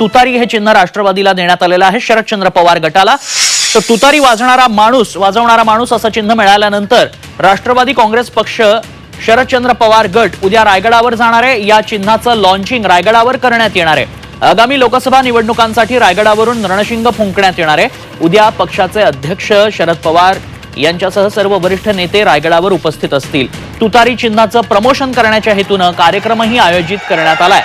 तुतारी हे चिन्ह राष्ट्रवादीला देण्यात आलेलं आहे. शरदचंद्र पवार गटाला. तर तुतारी वाजणारा माणूस वाजवणारा माणूस असं चिन्ह मिळाल्यानंतर राष्ट्रवादी काँग्रेस पक्ष शरदचंद्र पवार गट उद्या रायगडावर जाणार आहे. या चिन्हाचं लॉन्चिंग रायगडावर करण्यात येणार आहे. आगामी लोकसभा निवडणुकांसाठी रायगडावरून रणशिंग फुंकण्यात येणार आहे. उद्या पक्षाचे अध्यक्ष शरद पवार यांच्यासह सर्व वरिष्ठ नेते रायगडावर उपस्थित असतील. तुतारी चिन्हाचं प्रमोशन करण्याच्या हेतूनं कार्यक्रमही आयोजित करण्यात आलाय.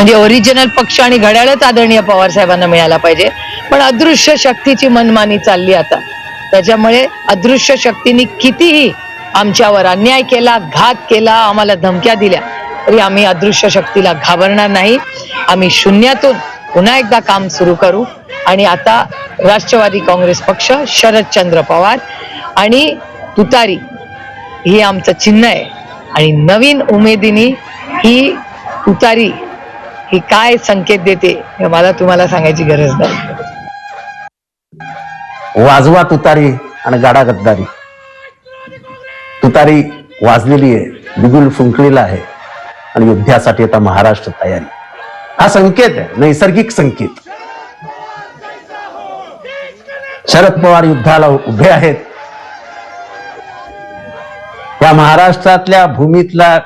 म्हणजे ओरिजिनल पक्ष आणि घड्याळच आदरणीय पवार साहेबांना मिळाला पाहिजे. पण अदृश्य शक्तीची मनमानी चालली आता. त्याच्यामुळे अदृश्य शक्तीने कितीही आमच्यावर अन्याय केला घात केला आम्हाला धमक्या दिल्या तरी आम्ही अदृश्य शक्तीला घाबरणार नाही. आम्ही शून्यातून पुन्हा एकदा काम सुरू करू. आणि आता राष्ट्रवादी काँग्रेस पक्ष शरदचंद्र पवार आणि तुतारी हे आमचं चिन्ह आहे. आणि नवीन उमेदीने ही तुतारी ही काय संकेत देते हे मला तुम्हाला सांगायची गरज नाही. वाजवा तुतारी आणि गाडा गद्दारी. तुतारी वाजलेली आहे बिगुल फुंकलेला आहे आणि युद्धासाठी आता महाराष्ट्र तयारी. हा संकेत आहे नैसर्गिक संकेत. शरद पवार युद्धाला उभे आहेत. या महाराष्ट्रातल्या भूमीतला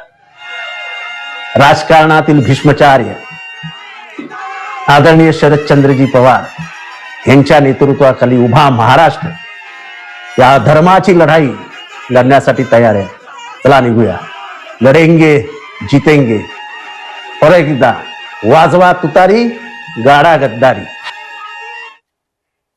राजकारणातील भीष्मचार्य आदरणीय शरदचंद्रजी पवार यांच्या नेतृत्वाखाली उभा महाराष्ट्र या धर्माची लढाई लढण्यासाठी तयार आहे. चला निघूया. लढेंगे जितेंगे. परत एकदा वाजवा तुतारी गाडा गद्दारी.